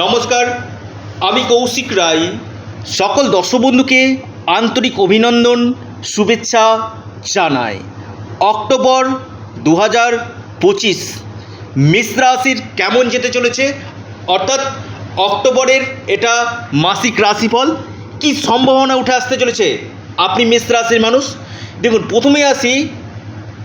নমস্কার, আমি কৌশিক রায়। সকল দর্শক বন্ধুকে আন্তরিক অভিনন্দন, শুভেচ্ছা জানাই। অক্টোবর দু হাজার পঁচিশ, মেষ রাশির কেমন যেতে চলেছে? অর্থাৎ অক্টোবরের এটা মাসিক রাশিফল কি সম্ভাবনা উঠে আসতে চলেছে? আপনি মেষ রাশির মানুষ, দেখুন, প্রথমে আসি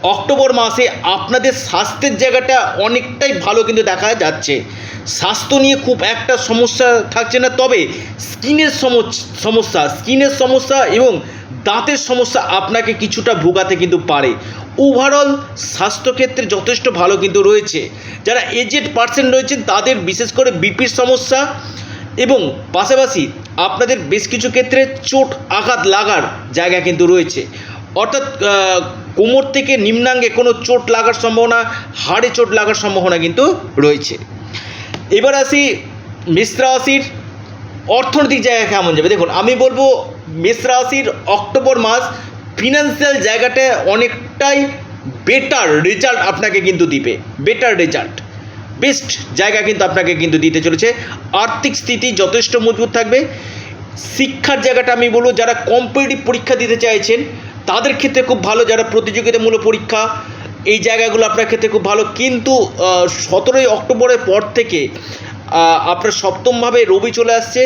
অক্টোবর মাসে আপনাদের স্বাস্থ্যের জায়গাটা অনেকটাই ভালো কিন্তু দেখা যাচ্ছে। স্বাস্থ্য নিয়ে খুব একটা সমস্যা থাকছে না, তবে স্কিনের সমস- সমস্যা, স্কিনের সমস্যা এবং দাঁতের সমস্যা আপনাকে কিছুটা ভোগাতে কিন্তু পারে। ওভারঅল স্বাস্থ্যক্ষেত্রে যথেষ্ট ভালো কিন্তু রয়েছে। যারা এজেড পার্সেন্ট রয়েছেন, তাদের বিশেষ করে বিপির সমস্যা এবং পাশাপাশি আপনাদের বেশ কিছু ক্ষেত্রে চোট আঘাত লাগার জায়গা কিন্তু রয়েছে। অর্থাৎ কোমর থেকে নিম্নাঙ্গে কোনো চোট লাগার সম্ভাবনা, হাড়ে চোট লাগার সম্ভাবনা কিন্তু রয়েছে। এবার আসি মিশ্র রাশির অর্থনৈতিক জায়গা কেমন যাবে? দেখুন, আমি বলব মেষ রাশির অক্টোবর মাস ফিনান্সিয়াল জায়গাটা অনেকটাই বেটার রেজাল্ট আপনাকে কিন্তু দিবে। বেটার রেজাল্ট বেস্ট জায়গা কিন্তু আপনাকে কিন্তু দিতে চলেছে। আর্থিক স্থিতি যথেষ্ট মজবুত থাকবে। শিক্ষার জায়গাটা আমি বলব, যারা কম্পিটিটিভ পরীক্ষা দিতে চাইছেন তাদের ক্ষেত্রে খুব ভালো যারা প্রতিযোগিতামূলক পরীক্ষা, এই জায়গাগুলো আপনার ক্ষেত্রে খুব ভালো। কিন্তু সতেরোই অক্টোবরের পর থেকে আপনার সপ্তমভাবে রবি চলে আসছে।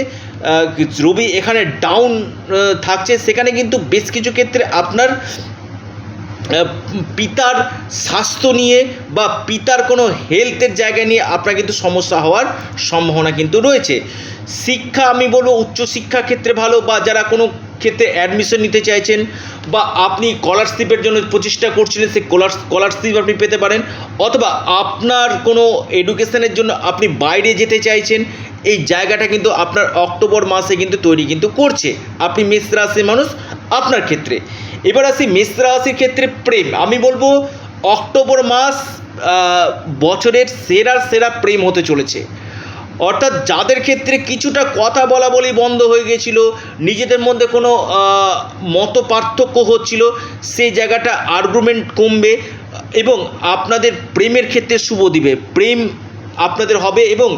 রবি এখানে ডাউন থাকছে। সেখানে কিন্তু বেশ কিছু ক্ষেত্রে আপনার পিতার স্বাস্থ্য নিয়ে বা পিতার কোনো হেলথের জায়গা নিয়ে আপনার কিন্তু সমস্যা হওয়ার সম্ভাবনা কিন্তু রয়েছে। শিক্ষা আমি বলব উচ্চশিক্ষা ক্ষেত্রে ভালো বা যারা কোনো ক্ষেত্রে অ্যাডমিশন নিতে চাইছেন বা আপনি স্কলারশিপের জন্য প্রচেষ্টা করছিলেন, সেই স্কলারশিপ আপনি পেতে পারেন, অথবা আপনার কোনো এডুকেশনের জন্য আপনি বাইরে যেতে চাইছেন, এই জায়গাটা কিন্তু আপনার অক্টোবর মাসে কিন্তু তৈরি কিন্তু করছে। আপনি মেষ রাশির মানুষ, আপনার ক্ষেত্রে। এবার আসি মেষ রাশির ক্ষেত্রে প্রেম। আমি বলব, অক্টোবর মাস বছরের সেরা সেরা প্রেম হতে চলেছে। অর্থাৎ যাদের ক্ষেত্রে কিছুটা কথা বলা বলি বন্ধ হয়ে গেছিল, নিজেদের মধ্যে কোনো মত পার্থক্য হচ্ছিল সেই জায়গাটা আর্গুমেন্ট কমবে এবং আপনাদের প্রেমের ক্ষেত্রে শুভ দিবে। প্রেম আপনাদের হবে এবং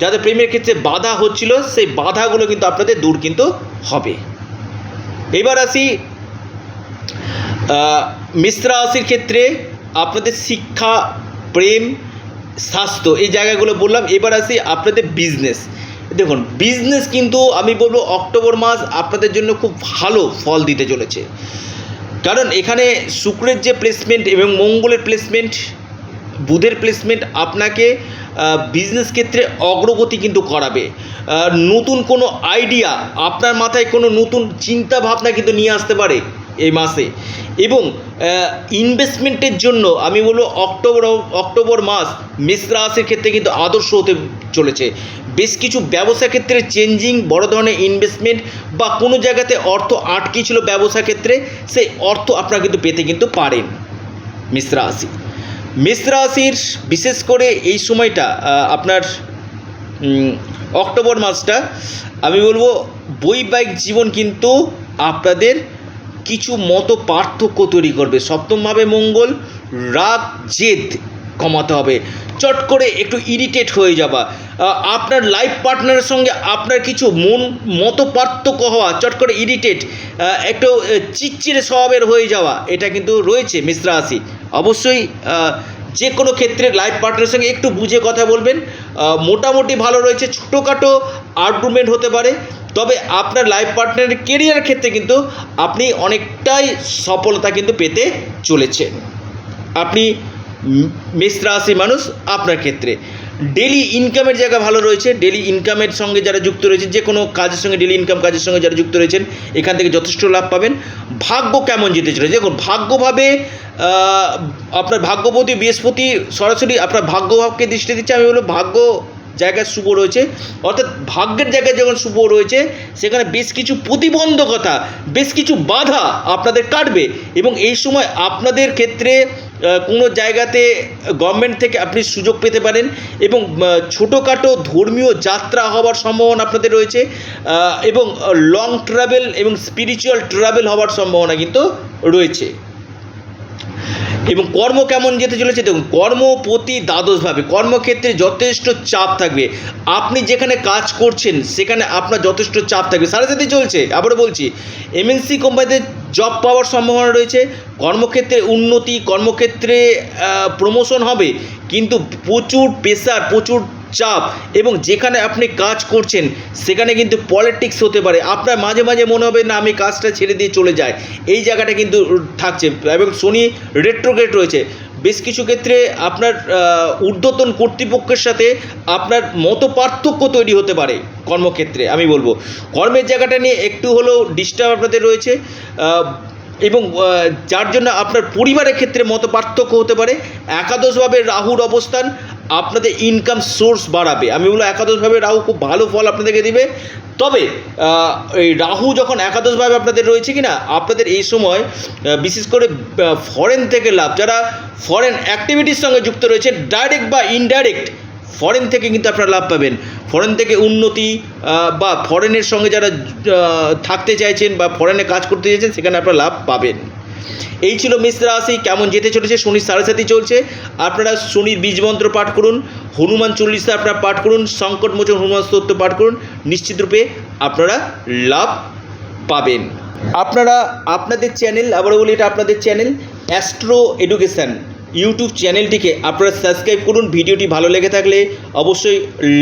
যাদের প্রেমের ক্ষেত্রে বাধা হচ্ছিল, সেই বাধাগুলো কিন্তু আপনাদের দূর কিন্তু হবে। এবার আসি মিশ্র রাশির ক্ষেত্রে আপনাদের শিক্ষা, প্রেম স্বাস্থ্য, এই জায়গাগুলো বললাম। এবার আসি আপনাদের বিজনেস দেখুন বিজনেস কিন্তু আমি বলব অক্টোবর মাস আপনাদের জন্য খুব ভালো ফল দিতে চলেছে। কারণ এখানে শুক্রের যে প্লেসমেন্ট এবং মঙ্গলের প্লেসমেন্ট বুধের প্লেসমেন্ট আপনাকে বিজনেস ক্ষেত্রে অগ্রগতি কিন্তু করাবে। নতুন কোনো আইডিয়া আপনার মাথায় কোনো নতুন চিন্তা ভাবনা কিন্তু নিয়ে আসতে পারে। এই মাসে। এবং ইনভেস্টমেন্টের জন্য আমি বলব অক্টোবর অক্টোবর মাস মেষ রাশির ক্ষেত্রে কিন্তু আদর্শ হতে চলেছে। বেশ কিছু ব্যবসা ক্ষেত্রে চেঞ্জিং বড় ধরনের ইনভেস্টমেন্ট বা কোনো জায়গাতে অর্থ আটকে ছিল ব্যবসা ক্ষেত্রে, সেই অর্থ আপনারা কিন্তু পেতে কিন্তু পারেন মেষ রাশি। মেষ রাশির বিশেষ করে এই সময়টা আপনার অক্টোবর মাসটা আমি বলব বৈবাহিক জীবন কিন্তু আপনাদের কিছু মত পার্থক্য তৈরি করবে। সপ্তমভাবে মঙ্গল রাগ জেদ কমাতে হবে। চট করে একটু ইরিটেট হয়ে যাওয়া আপনার লাইফ পার্টনারের সঙ্গে আপনার কিছু মন মত পার্থক্য হওয়া চট করে ইরিটেট একটু আহ, স্বভাবের হয়ে যাওয়া এটা কিন্তু রয়েছে মিশ্র রাশি। অবশ্যই যে কোনো ক্ষেত্রে লাইফ পার্টনারের সঙ্গে একটু বুঝে কথা বলবেন। মোটামুটি ভালো রয়েছে ছোটোখাটো আর্গুমেন্ট হতে পারে। তবে আপনার লাইফ পার্টনারের কেরিয়ার ক্ষেত্রে কিন্তু আপনি অনেকটাই সফলতা কিন্তু পেতে চলেছেন। আপনি মেষ রাশি মানুষ আপনার ক্ষেত্রে। ডেলি ইনকামের জায়গা ভালো রয়েছে ডেলি ইনকামের সঙ্গে যারা যুক্ত রয়েছে যে কোনো কাজের সঙ্গে ডেলি ইনকাম কাজের সঙ্গে যারা যুক্ত রয়েছেন, এখান থেকে যথেষ্ট লাভ পাবেন। ভাগ্য কেমন যেতে চলেছে? দেখুন, ভাগ্যভাবে আপনার ভাগ্যপতি বৃহস্পতি সরাসরি আপনার ভাগ্যভাবকে দৃষ্টি দিচ্ছে। আমি বলব ভাগ্য জায়গায় শুভ রয়েছে। অর্থাৎ ভাগ্যের জায়গায় যখন শুভ রয়েছে, সেখানে বেশ কিছু প্রতিবন্ধকতা, বেশ কিছু বাধা আপনাদের কাটবে এবং এই সময় আপনাদের ক্ষেত্রে কোনো জায়গাতে গভর্নমেন্ট থেকে আপনি সুযোগ পেতে পারেন এবং ছোটোখাটো ধর্মীয় যাত্রা হওয়ার সম্ভাবনা আপনাদের রয়েছে এবং লং ট্রাভেল এবং স্পিরিচুয়াল ট্রাভেল হওয়ার সম্ভাবনা কিন্তু রয়েছে। এবং কর্ম কেমন যেতে চলেছে? দেখুন, কর্ম প্রতি দ্বাদশভাবে, কর্মক্ষেত্রে যথেষ্ট চাপ থাকবে। আপনি যেখানে কাজ করছেন, সেখানে আপনার যথেষ্ট চাপ থাকবে। সাড়ে সাথে চলছে, আবারও বলছি এমএনসি কোম্পানিতে জব পাওয়ার সম্ভাবনা রয়েছে। কর্মক্ষেত্রে উন্নতি, কর্মক্ষেত্রে প্রমোশন হবে, কিন্তু প্রচুর প্রেশার প্রচুর চাপ এবং যেখানে আপনি কাজ করছেন, সেখানে কিন্তু পলিটিক্স হতে পারে। আপনার মাঝে মাঝে মনে হবে, না, আমি কাজটা ছেড়ে দিয়ে চলে যাই। এই জায়গাটা কিন্তু থাকছে এবং শনি রেট্রোগ্রেড রয়েছে। বেশ কিছু ক্ষেত্রে আপনার ঊর্ধ্বতন কর্তৃপক্ষের সাথে আপনার মত পার্থক্য তৈরি হতে পারে কর্মক্ষেত্রে, আমি বলব। কর্মের জায়গাটা নিয়ে একটু হলেও ডিস্টার্ব আপনাদের রয়েছে এবং যার জন্য আপনার পরিবারের ক্ষেত্রে মত পার্থক্য হতে পারে। একাদশভাবে রাহুর অবস্থান আপনাদের ইনকাম সোর্স বাড়াবে। আমি বলব একাদশভাবে রাহু খুব ভালো ফল আপনাদেরকে দিবে। তবে এই রাহু যখন একাদশভাবে আপনাদের রয়েছে কি না আপনাদের এই সময় বিশেষ করে ফরেন থেকে লাভ, যারা ফরেন অ্যাক্টিভিটির সঙ্গে যুক্ত রয়েছে ডাইরেক্ট বা ইনডাইরেক্ট ফরেন থেকে কিন্তু আপনারা লাভ পাবেন। ফরেন থেকে উন্নতি বা ফরেনের সঙ্গে যারা থাকতে চাইছেন বা ফরেনে কাজ করতে চাইছেন, সেখানে আপনারা লাভ পাবেন। এই ছিল মিশ্র রাশি, কেমন যেতে চলেছে? শনির সাড়ে সাথে চলছে। আপনারা শনির বীজ মন্ত্র পাঠ করুন, হনুমান চল্লিশটা আপনারা পাঠ করুন সংকট মোচন হনুমান স্তোত্র পাঠ করুন নিশ্চিতরূপে আপনারা লাভ পাবেন। আপনারা আপনাদের চ্যানেল আবার বলি এটা আপনাদের চ্যানেল, অ্যাস্ট্রো এডুকেশান ইউটিউব চ্যানেলটিকে আপনারা সাবস্ক্রাইব করুন, ভিডিওটি ভালো লেগে থাকলে অবশ্যই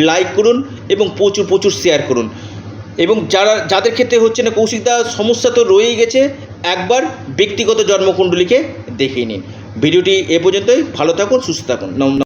লাইক করুন এবং প্রচুর প্রচুর শেয়ার করুন। এবং যারা, যাদের ক্ষেত্রে হচ্ছে না কৌশিকদা সমস্যা তো রয়েই গেছে একবার ব্যক্তিগত জন্মকুণ্ডলীকে দেখিয়ে নিন। ভিডিওটি এ পর্যন্তই। ভালো থাকুন সুস্থ থাকুন।